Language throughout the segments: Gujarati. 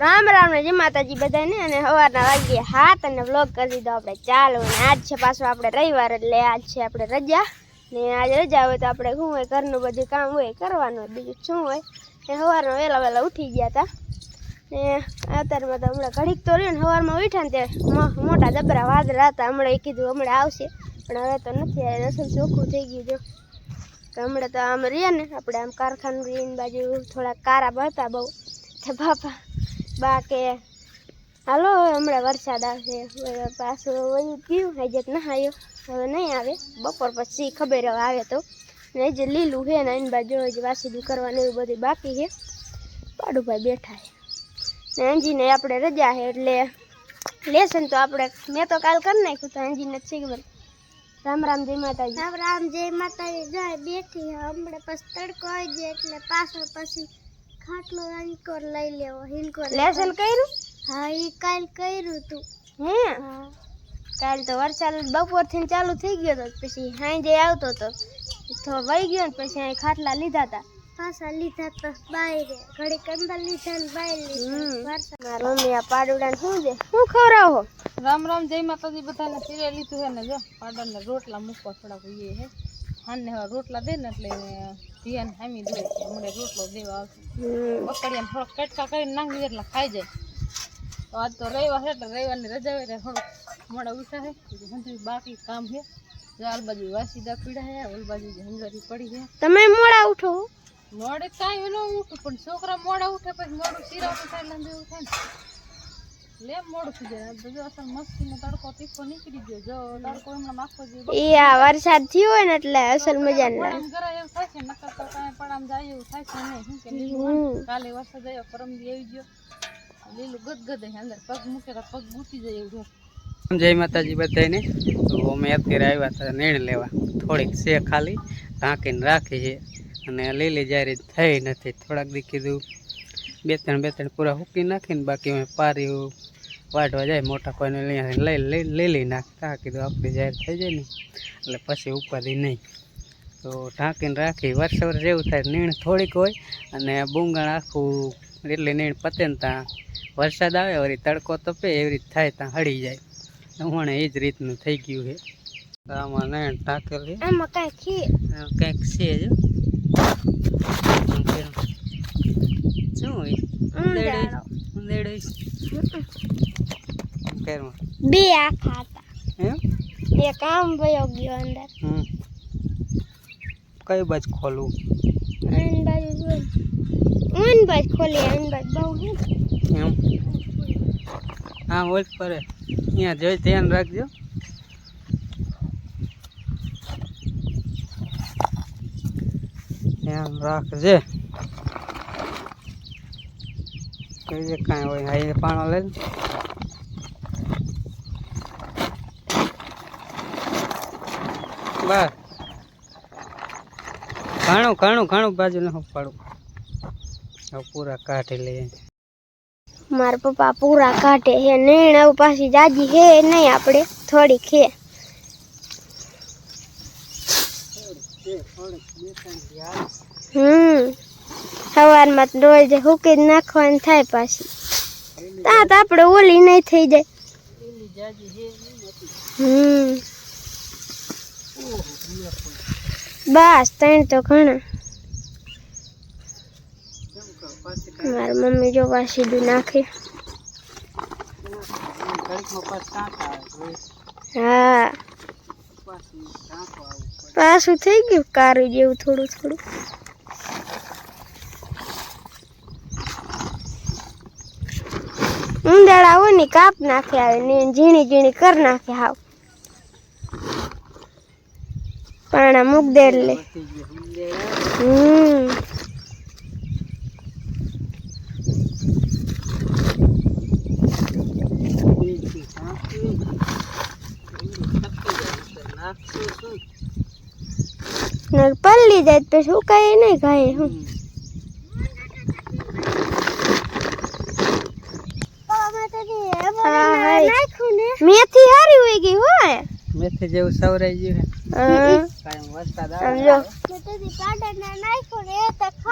રામ રામ ને જય માતાજી બધાને. અને સવારના વાગ્યે હાથ અને વ્લોગ કરી દીધો આપણે. ચાલો, અને આજ છે પાછો આપણે રવિવાર, એટલે આજ છે આપણે રજા. ને આજ રજા હોય તો આપણે શું હોય, ઘરનું બધું કામ હોય, કરવાનું હોય, બીજું શું હોય. એ સવારમાં વહેલા વહેલા ઉઠી ગયા હતા ને અત્યારમાં તો હમણાં ઘડીક તો રહ્યું ને, સવારમાં ઉઠ્યા ને ત્યારે મોટા જબરા વાદળા હતા. હમણાં એ કીધું હમણાં આવશે, પણ હવે તો નથી આવે રસમ ચોખ્ખું થઈ ગયું જો. તો હમણાં તો આમ રહ્યા ને, આપણે આમ કારખાનું રહીને બાજુ થોડા કારા હતા બહુ. તો બાપા બા હાલો હવે હમણાં વરસાદ આવશે. પાછું વયું ગયું ના આવ્યો હવે નહીં આવે. બપોર પછી ખબર હવે આવે તો. ને જે લીલું છે ને એની બાજુ હજી વાસીદું કરવાનું એવું બધું બાકી છે. પાડુભાઈ બેઠા છે. ને અંજીને આપણે રજા છે એટલે લેસન તો આપણે. મેં તો કાલ કરી નાખ્યું તો અંજીને જ શીખવું રામ રામ જય માતાજી. રામ રામ જય માતાજી. જાય બેઠી હમણાં પછી તડકો આવી જાય એટલે પાછો પછી ખાટલો હિંકોર લઈ લેવો હિંકોર લેસન કર્યું હા એ કાલ કર્યું તું. હે? કાલ તો વરસાદ બપોરથી ચાલુ થઈ ગયો તો પછી સાંજે આવતો તો તો વહી ગયો ને પછી અહીં ખાટલા લીધા હતા પાછા લીધા તો બહાર ઘડી કંદા લીધા ને બહાર લીધા. મારા મમ્મી આ પાડુડા શું છે? શું ખવડાવો? રામ રામ જય માતાજી બધાને સિરિયલ લીધું છે ને જો પાડોને રોટલા મૂકવા થોડાક એ હે. હાને રોટલા દે ને એટલે ધ્યાન હામી દે હમણાં રોટલો દેવા આવશે. હમ. થોડોક કટકા કરીને નાખી એટલે ખાઈ જાય. તો આજ તો રવિવાર છે એટલે રવિવારની રજા હોય એટલે થોડુંક મોડા ઉઠા છે બાકી કામ છે. ચાર બાજુ વાસીદા પીડા છે ઓલ બાજુ જે પડી છે તમે મોડા ઉઠો મોડે કાંઈ ન ઉઠું પણ છોકરા મોડા ઉઠે પછી મોડું સિરાવું થાય લાંબી એવું ને. એ આ વરસાદ થયો હોય ને એટલે અસલ મજા ને પડામ જરા એવું થાય છે નકર તો કાંઈ પડામ જાય એવું થાય છે નહીં. શું કે લીલું હોય ને. કાલે વરસાદ આવ્યો પરમ આવી ગયો. લીલું ગદગદ અંદર. પગ મૂકે તો પગ બૂટી જાય એવું જય માતાજી બધાને તો અમે અત્યારે આવ્યા હતા નિર્ણય લેવા. થોડીક છે ખાલી. ઢાંકીને રાખી છે. અને લીલી જ્યારે થઈ નથી. થોડાક દી કીધું બે ત્રણ બે ત્રણ પૂરા હૂકી નાખીને બાકી અમે પાર્યું વાઢવા જાય. મોટા કોઈને લઈ લઈ લઈ લીલી નાખતા. કીધું આપણી જાહેર થઈ જાય ને. એટલે પછી ઉપાધિ નહીં. તો ઢાંકીને રાખી. વર્ષ વર્ષ જેવું થાય નીણ થોડીક હોય અને બુંગણ આખું એટલી નીણ પતે ને ત્યાં વરસાદ આવે વળી તડકો તપે એવી રીત થાય ત્યાં હળી જાય. હમણાં એ જ રીતનું થઈ ગયું છે. આમાં ને ટાંકેલ છે. આમાં કાંઈ ખી આ કંઈક છે જો આમ પેલું. શું હોય ઊંડાણો. કેરમાં? બે આખા હતા. એમ? એક આમ વયો ગયો અંદર. હમ. કઈ બાજુ ખોલવું? આન બાજુ આન બાજુ ખોલી આન બાજુ બહુ એમ? હા ઓલ પરે અહીંયા જોઈ ધ્યાન રાખજો. ધ્યાન રાખજે. કહીએ કાંઈ હોય હાઈ પાણો લે ને. બસ ઘણું ઘણું ઘણું બાજુ ન પાડું હવે પૂરા કાઢી લઈએ મારા પપ્પા પૂરા કાઢે હે નીણ આવું પાછી જાજી હે નહીં આપણે થોડીક હે હમ સવારમાં રોજ હુકી જ નાખવાની થાય પાછી. ત્યાં તો આપણે ઓલી નહીં થઈ જાય. હમ. બસ, ત્રણ તો ઘણા. મારી મમ્મી જો સીધું નાખે. હા. પાછું થઈ ગયું કારું જેવું થોડું થોડું. ઉંદાળા હોય કાપ નાખે આવે ને ઝીણી ઝીણી કર નાખે હાવ. પાણા મૂક દે એટલે હમ પલ્લી જાય શું કઈ નહીં ખાય હું મેથી હારી હોય ગઈ હોય. મેથી જેવું સવરાઈ ગયું હા. વરસાદ આવે જો.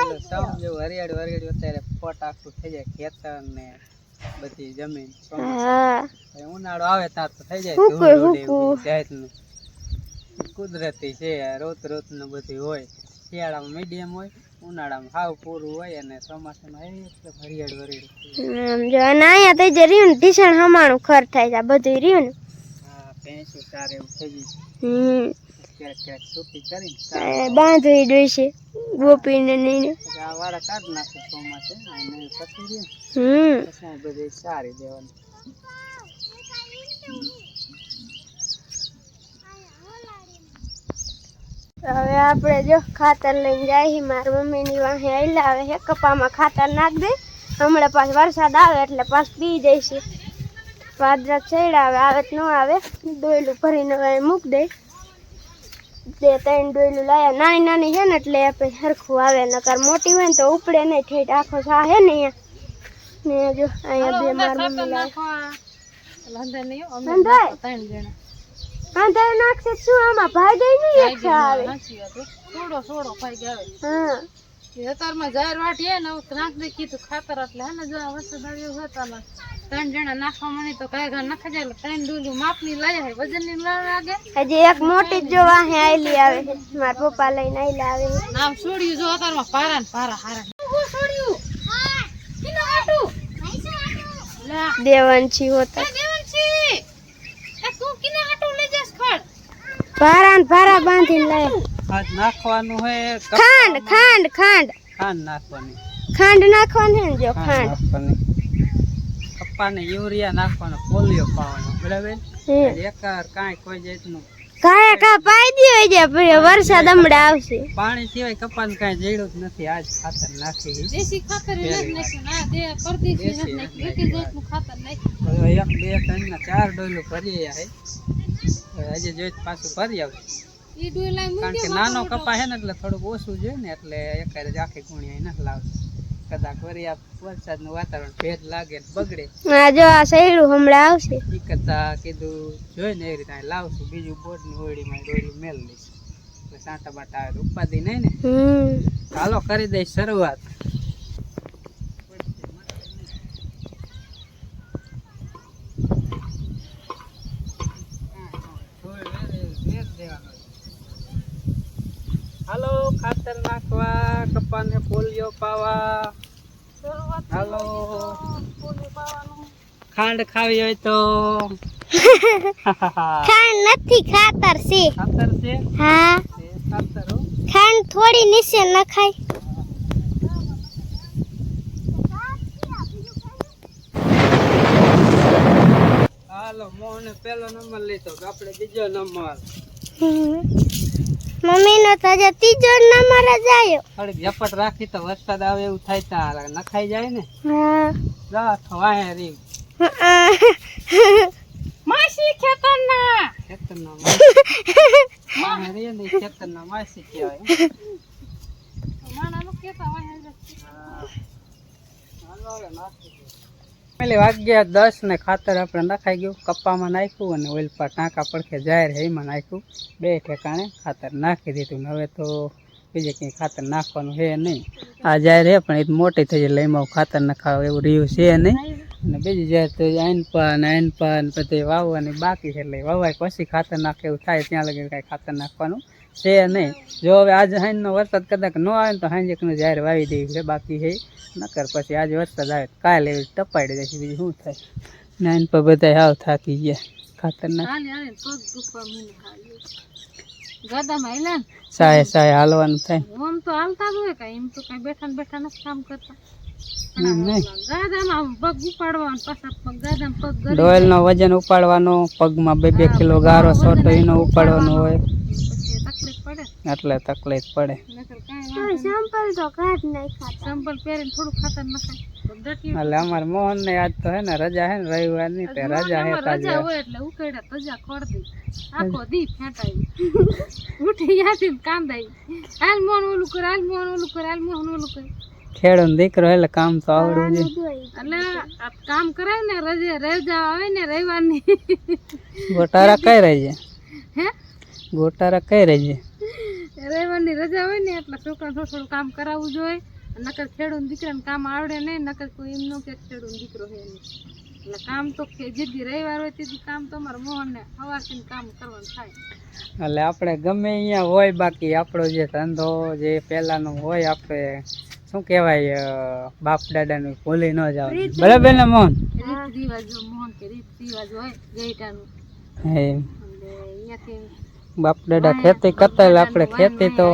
એટલે સમ જેવું હરિયાળી હરિયાળી અત્યારે ફોટ આખું થઈ જાય ખેતર ને બધી જમીન. હા. ઉનાળો આવે ત્યાં તો થઈ જાય ધૂળ જાતનું. કુદરતી છે રોત રોતનું બધું હોય. શિયાળામાં મીડિયમ હોય. ઉનાળામાં હાવ પૂરું હોય અને ચોમાસામાં એટલે હરિયાળ વરિયાળ જો અને અહીંયા તો જે રહ્યું ને ટીશન હમાણું ખર થાય છે આ બધું રહ્યું ને. હા ચાર એવું થઈ ગયું ક્યારેક ક્યારેક કરીને જોઈશે ગોપીને નહીં. આ વાળા કાઢ નાખે ચોમાસે પછી રહ્યું હમ. બધી સારી દેવાની. હવે આપણે જો ખાતર લઈને જાય મારી મમ્મીની વાહે આયલા આવે છે કપામાં ખાતર નાખ દે. હમણાં પાછ વરસાદ આવે એટલે પાછ પી જઈશે. પાદરા ચડાવે આવે આવે તો ન આવે ડોયલું ભરીને હવે મૂક દે. બે ત્રણ ડોયલું લાયા નાની નાની છે ને એટલે આપણે સરખું આવે નકર મોટી હોય ને તો ઉપડે નહીં ઠેઠ આખો સા હે ને અહીંયા. ને જો અહીંયા બે મારી મમ્મી લાવે અંદર નહીં હો, ત્રણ જણા. આંધા નાખશે શું આમાં ભાઈ ગઈ નહીં એક સા આવે હો. સોડો સોડો ખાઈ ગયા હા. એ અત્યારમાં જાહેર વાટી હે ને નાખ દે કીધું ખાતર એટલે હે ને જો આ વસ્તુ આવ્યો હોય તો આમાં ત્રણ જણા નાખવા મળી તો કઈ ઘર નાખી જાય ત્રણ ડોલું માપની લઈ આવે વજનની ના લાગે. હજી એક મોટી જ જો વાહે આયલી આવે માર પપ્પા લઈને આયલા આવે. નામ છોડ્યું જો અત્યારમાં પારા ને પારા હારા. હું છોડ્યું કિનો આટુ. લા. દેવાંશી હોતા એ દેવનસી એ તું કિને આટુ લઈ જાસ ખડ ભારા ભારા બાંધીને લાય આજ નાખવાનું હોય ખાંડ ખાંડ ખાંડ. ખાંડ નાખવાની. ખાંડ નાખવાની ને જો ખાંડ નાખવાની. કપ્પાને યુરિયા નાખવાનો પોલિયો પાવાનો બરાબર. એકાર કાંઈ કોઈ જાતનું. કાયા કા પાઈ દીધો છે પછી વરસાદ હમણાં આવશે. પાણી સિવાય કપાને કાંઈ જડ્યું જ નથી. આજ ખાતર નાખી. દેશી ખાતર નથી નાખ્યું. ના દે પરદેશી નથી. નાખ્યું એકે જાતનું ખાતર નાખ્યું. એક બે ત્રણ ને ચાર ડોલું ભરી હવે હજી જોઈ પાછું ભરી આવશે. કારણ કે નાનો કપા છે ને એટલે થોડુંક ઓછું જોઈએ ને એટલે એક જ આખી ગુણિયા નથી લાવશે કદાચ વરિયા આ વરસાદનું વાતાવરણ ભેજ લાગે ને બગડે. હા જો આ સહેલું હમણાં આવશે. ઈ કરતા કીધું જોઈ ને એ રીતે લાવશું. બીજું બોર્ડની હોળીમાં હોળી મેલ લઈશું. સાંટા બાટા આવે ઉપાધિ નહીં ને. હાલો ચાલો કરી દઈશ શરૂઆત હાલો ખાતર નાખવા કપાને પોલિયો પાવા. હાલો. ખાંડ ખાવી હોય તો. ખાંડ નથી ખાતર છે. ખાતર છે? હા. ખાતર. ખાંડ થોડી નીચે નખાય. હાલો મોહને પેલો નંબર લીધો આપણે બીજો નંબર. મમ્મી નો તો હજી ત્રીજો નંબર જ આવ્યો. થોડીક ઝપટ રાખી તો વરસાદ આવે એવું થાય ત્યાં નખાઈ જાય ને. હા. જા તો વાહે રી માસી ખેતરના. ખેતરના માસી. રી ને ખેતરના માસી કહેવાય. માણાનું કેતા હોય પેલી વાગ્યા દસ ને ખાતર આપણે નખાઈ ગયું. કપ્પામાં નાખ્યું અને ઓઇલ પર ટાંકા પડખે જાહેર એમાં નાખ્યું. બે ઠેકાણે ખાતર નાખી દીધું. હવે તો બીજે કંઈ ખાતર નાખવાનું છે નહીં. આ જાહેર છે પણ એ મોટી થઈ જાય એટલે એમાં ખાતર નખાવ એવું રહ્યું છે નહીં. અને બીજી જાહેર તો આઈન પાન આઈન પાન પછી વાવવાની બાકી છે એટલે વાવાય પછી ખાતર નાખે એવું થાય. ત્યાં લગી કાંઈ ખાતર નાખવાનું છે નહીં. જો હવે આજ હાંજનો વરસાદ કદાચ ન આવે ને તો હાઈન એકનું જાહેર વાવી દેવી છે બાકી છે. નકર પછી આજે વરસાદ આવે કાલે એવી ટપાડી દેશે બીજું શું થાય? નાઈન પર બધા હાવ થાકી ગયા ખાતર નાખ હાલે હાલે પગ દુખવા મને હાલે ગાદામાં હેલા ને? સાય સાય હાલવાનું થાય. આમ તો હાલતા જ હોય કાંઈ એમ તો કાંઈ બેઠા બેઠા નથી કામ કરતા. એમ નહીં. ગાદામાં આમ પગ ઉપાડવાનો પાછા પગ ગાદામાં પગ ગરી ડોયલનો વજન ઉપાડવાનો પગમાં બે બે કિલો ગારો સોટો એનો ઉપાડવાનો. હોય. એટલે તકલીફ પડે. સંપલ તો કાઢ સંપલ પહેરીને થોડું ખાતર નખાય એટલે અમારે મોહન ને આજ તો હે ને રજા હે ને રવિવારની તે રજા હે રજા હોય એટલે ઉકેડા તજા ખોડ દે આખો દી ફેંટાઈ. ઉઠી યાદી કાંદાઈ. આલ મોહન ઓલું કરે આલ મોહન ઓલું કરે આલ મોહન ઓલું કરે. ખેડૂત દીકરો એટલે કામ તો આવડવું જોઈએ. એટલે આ કામ કરાય ને રજા રજા આવે ને રવિવારની. ગોટારા કઈ રહી છે? ગોટારા કઈ રહેજે રવિવારની રજા હોય ને એટલે છોકરાને થોડું થોડું કામ કરાવવું જોઈએ. નકર ખેડૂત દીકરાને કામ આવડે નહીં નકર કોઈ એમ ન કે ખેડૂત દીકરો છે નહીં. એટલે કામ તો કે જે રવિવાર હોય તેથી કામ તો અમારા મોહનને સવારથી કામ કરવાનું થાય. એટલે આપણે ગમે અહીંયા હોય બાકી આપણો જે ધંધો જે પહેલાંનો હોય આપણે શું કહેવાય બાપ દાદાનું ભૂલી ન જાવ. બરાબર ને મોહન? રીત રિવાજ મોહન કે રીત રિવાજ હોય ગઈટાનું હે. અહીંયાથી બાપ દાદા ખેતી કરતા એટલે આપણે ખેતી તો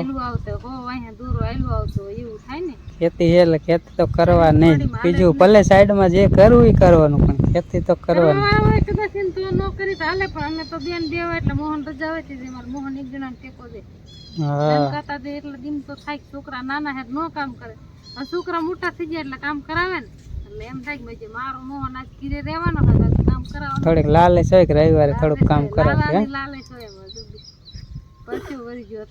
ખેતી છે એટલે ખેતી તો કરવા નહીં. બીજું ભલે સાઈડમાં જે કરવું એ કરવાનું પણ ખેતી તો કરવાની. છોકરા નાના હે નો કામ કરે. છોકરા મોટા થઈ જાય એટલે કામ કરાવે ને. થોડીક લાલચ હોય કે રવિવારે થોડુંક કામ કરાવે લાલચ હોય વળી ગયો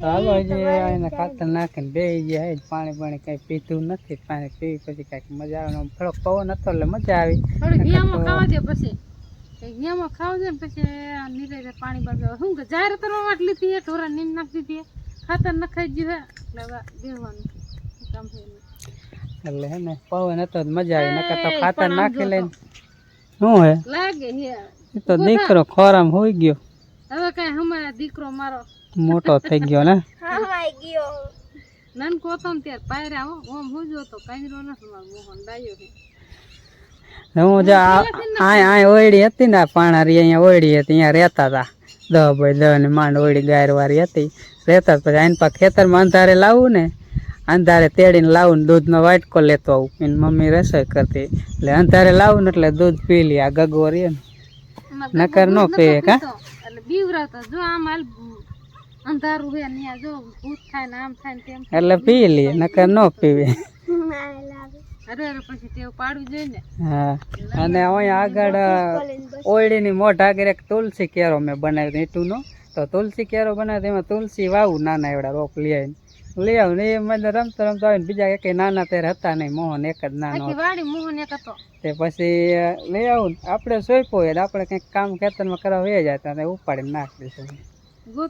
હાલો જે એને ખાતર નાખીને બે ગયા પાણી પાણી કઈ પીતું નથી પાણી પી પછી કંઈક મજા આવે થોડોક પવન હતો એટલે મજા આવી. ઘીયામાં ખાવા દે પછી. ઘીયામાં ખાવા દે ને પછી નીરે પાણી બાકી શું કે જાહેર કરવા લીધી હે ઢોરા નીંદ નાખી દીધી ખાતર નખાઈ ગયું એટલે કામ એટલે હે ને પવન હતો મજા આવી નકર તો ખાતર નાખી લઈને. શું હે? લાગે હે. તો દીકરો ખોરામ હોઈ ગયો. હવે કઈ હમણાં દીકરો મારો મોટો થઈ ગયો ને? હમાઈ ગયો. નાનકો હતો ત્યાર પાયરા હો ઓમ હુજો તો કાંજરો નથી મારો મોહન ડાયો છે. હું જે આય આય ઓયડી હતી ને આ પાણારી અહીંયા ઓયડી હતી અહીંયા રહેતા હતા. દહ ભાઈ દહ ને માંડ ઓયડી ગાયર વાળી હતી. રહેતા. પછી આઈને પા ખેતરમાં અંધારે લાવવું ને અંધારે તેડીને લાવું ને દૂધનો વાટકો લેતો આવું. એની મમ્મી રસોઈ કરતી. એટલે અંધારે લાવું ને એટલે દૂધ પી લે આ ગગો રે ને. નકર નો પીએ કા. એટલે જો આમ હાલ અંધારું હે ને જો ભૂત થાય ને આમ થાય ને તેમ એટલે પી લે નકર ન પીવે. અરે અરે પછી ટેવ પાડવું જોઈએ ને. હા. અને અહીંયા આગળ ઓયડીની મોઢ આગળ એક તુલસી કેરો મેં બનાવ્યો ઈટુનો. તો તુલસી કેરો બનાવ્યો એમાં તુલસી વાવું નાના એવડા રોપ લઈ આવીને લઈ આવું ને મને રમતો રમતા આવીને બીજા એક નાના ત્યારે હતા નહીં મોહન એક જ નાનો મોહન એક હતો. તે પછી લઈ આવું આપણે સોંપ્યો હોય આપણે કંઈક કામ ખેતરમાં કરવા વહી જતા ને ઉપાડીને નાખી દઈશું.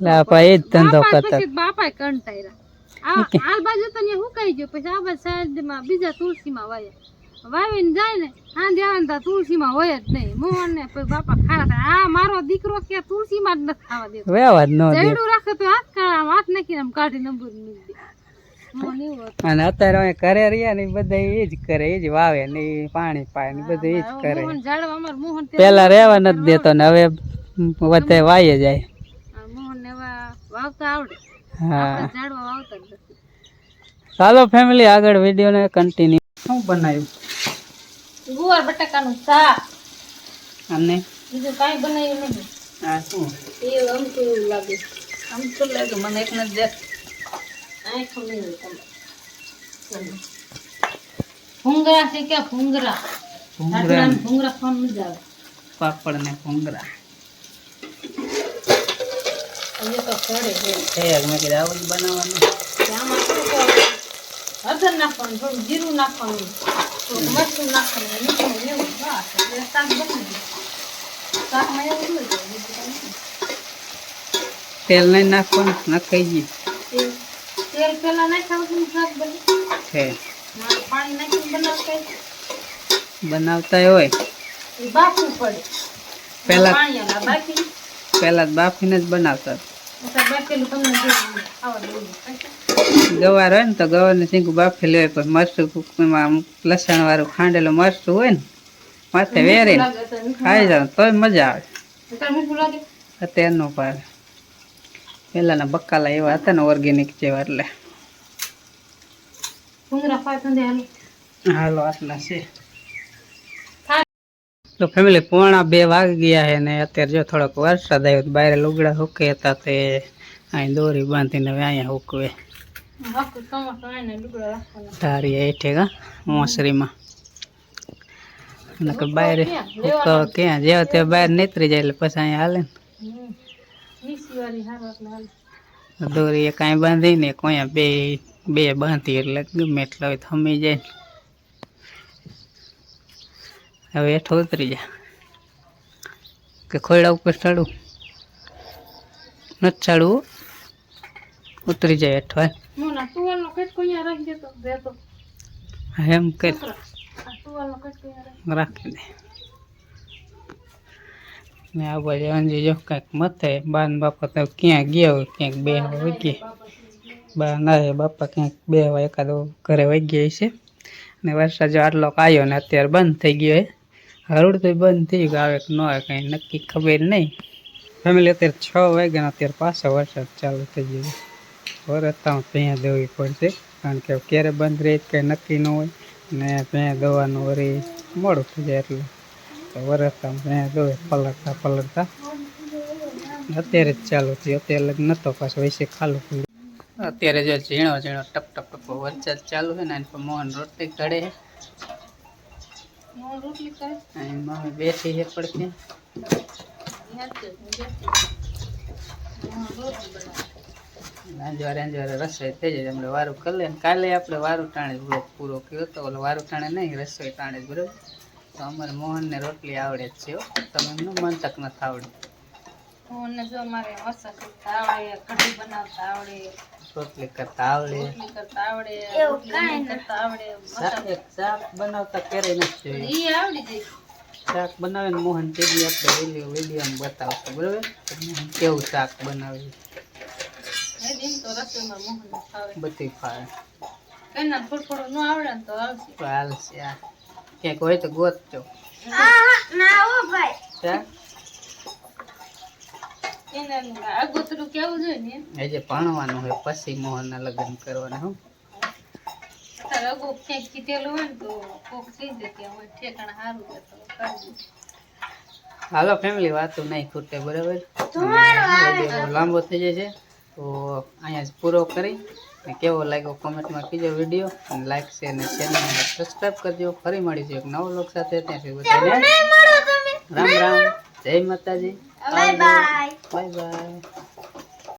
બાપા એ જ ધંધો કરતા. બાપા કંટાયરા કંટાળ્યા આ બાજુ તો ને હુકાઈ ગયો? પછી આ બાજુ સાઈડમાં બીજા તુલસીમાં વાયા. વાવીને જાય ને આંધે ત્યાં તુલસીમાં હોય જ નહીં. મોહન ને પછી બાપા ખાડા થાય આ મારો દીકરો કે તુલસીમાં જ નથી ખાવા દેતો. વેવા જ ન દે. જયડું રાખે તો હાથ કાઢા હાથ નાખીને આમ કાઢી નંબર મૂકી દે. મોહન એવું હતું. અને અત્યારે અમે ઘરે રહ્યા ને બધા એ જ કરે એ જ વાવે ને પાણી પાય ને બધું એ જ કરે. મોહન ઝાડવા અમાર મોહન તે પેલા રેવા નથી દેતો ને હવે વધે વાય જાય. આ મોહન ને વાવતા આવડે. હા. ઝાડવા વાવતા નથી. ચાલો ફેમિલી આગળ વિડીયોને કન્ટિન્યુ શું બનાવ્યું? ગુવાર બટાકાનું શાક. અને બીજું કાંઈ બનાવ્યું નથી. આ શું? એ અમથું એવું લાગે. અમથું લાગે મને એક નથી દેખ. આંખ મેળવી તમે ભૂંગરા છે કે ભૂંગરા ભૂંગરા ભૂંગરા ખાવાનું મજા આવે. પાપડ ને અહીંયા તો સડે છે. મેં કીધું આવું બનાવવાનું. આમાં હળદર નાખવાનું થોડું જીરું નાખવાનું મરચું નાખવાનું મીઠું એવું શાક બની ગયું. તેલ નહીં નાખવાનું નાખાઈ ગઈ તેલ પેલા નાખાવું શાક બને પાણી નાખીને બનાવતા હોય. બનાવતા હોય? બાફવું પડે. પહેલા બાફી પહેલા બાફીને જ બનાવતા ગવાર હોય ને તો ગવારને શીંગું બાફી લેવાય પછી મરચું લસણ વાળું ખાંડેલું મરચું હોય ને વેરીને લાગે ખાઈ જાય તોય મજા આવે. અત્યારે મીઠું લાગે નો પાડે પહેલાના બકાલા એવા હતા ને ઓર્ગેનિક જેવા એટલે. તો હાલો આટલા છે. તો ફેમિલી પોણા બે વાગી ગયા છે ને અત્યારે જો થોડોક વરસાદ આવ્યો તો બહાર લુગડા હુકે હતા તે અહીં દોરી બાંધીને હવે અહીંયા હુકવે ધારી હેઠે કા મોસરીમાં. નકર બહાર તો ક્યાં જેવો તે બહાર નીતરી જાય એટલે પછી અહીંયા હાલે ને. દોરી એ કાંઈ બાંધીને એક અહીંયા બે બે બાંધી એટલે ગમે એટલે હોય થમી જાય. હવે હેઠો ઉતરી જાય કે ખોયડા ઉપર ચડવું નથી ચડવું. ઉતરી જાય હેઠો એમ કર આ તુવાલનો કટકો અહીંયા રાખી દે. ને આ અંજી જો કંઈક મથે બાન બાપા તો ક્યાં ગયા હોય ક્યાંક બે વગી બા ના બાપા ક્યાંક બે હોય એકાદો ઘરે વહી ગયા છે ને વરસાદ જો આટલો આવ્યો ને અત્યારે બંધ થઈ ગયો હે. હરોડ તો બંધ થઈ ગયું આવે કે ન આવે કંઈ નક્કી ખબર નહીં. ફેમિલી અત્યારે છ વાગ્યાનો અત્યારે પાછો વરસાદ ચાલુ થઈ ગયો વરસતા ત્યાં દેવી પડશે કારણ કે ક્યારે બંધ રહે કંઈ નક્કી ન હોય. ને ત્યાં દવાનું વળી મોડું થઈ જાય એટલે. તો વરસતા ત્યાં ગવે પલળતા પલળતા અત્યારે જ ચાલુ થયું. અત્યારે લગ નતો પાછો વૈસે ખાલું ખુલ્લું. અત્યારે જો ઝીણો ઝીણો ટપ ટપ ટપ વરસાદ ચાલુ છે ને એની પર મોહન રોટલી ઘડે મમ્મી બેઠી છે પડખે. રાંજવા રાંજવા રસોઈ થઈ જાય. આપણે વારું કરી લે કાલે આપણે વારું ટાણે બ્લોક પૂરો કર્યો તો ઓલો વારું ટાણે નહીં રસોઈ ટાણે જ બરોબર? તો અમારે મોહનને રોટલી આવડે જ છે તમે એમનું મન તક નથી આવડે મોહનને જો મારે મરચાં શેકતા આવડે કઢી બનાવતા આવડે રોટલી કરતા આવડે. રોટલી કરતા આવડે કાંઈ કરતા આવડે શાક બનાવતા ક્યારેય નથી જોયું. ઈ આવડી જાય. શાક બનાવે ને મોહન તે દી આપણે વીડિયો વિડીયોમાં બતાવતો બરોબર? મોહન કેવું શાક બનાવે હજી એમ તો રસોઈમાં મોહનને ફાવે બધી ફાવે કઈ ના થોડું થોડું ન આવડે ને તો આવશે આ. ક્યાંક હોય તો ગોતજો. ના હો ભાઈ. શાક આગોતરું કેવું જોઈએ ને એ ભણવાનું હોય પછી મોહનના લગ્ન કરવાના હું. તારે અગો ક્યાંક કીધેલું હોય ને તો કોક કહી દે કે અમારે સારું તો કરજો. હાલો ફેમિલી વાતું નહીં ખૂટે બરાબર? લાંબો થઈ જાય છે. તો અહીંયા જ પૂરો કરી અને કેવો લાગ્યો કોમેન્ટમાં કીજો વીડિયો અને લાઇક શેર અને ચેનલને સબસ્ક્રાઈબ કરજો. ફરી મળીશું એક નવો લોક સાથે. ત્યાં સુધી બધાને રામ રામ. જય Mataji. Bye bye. Bye bye.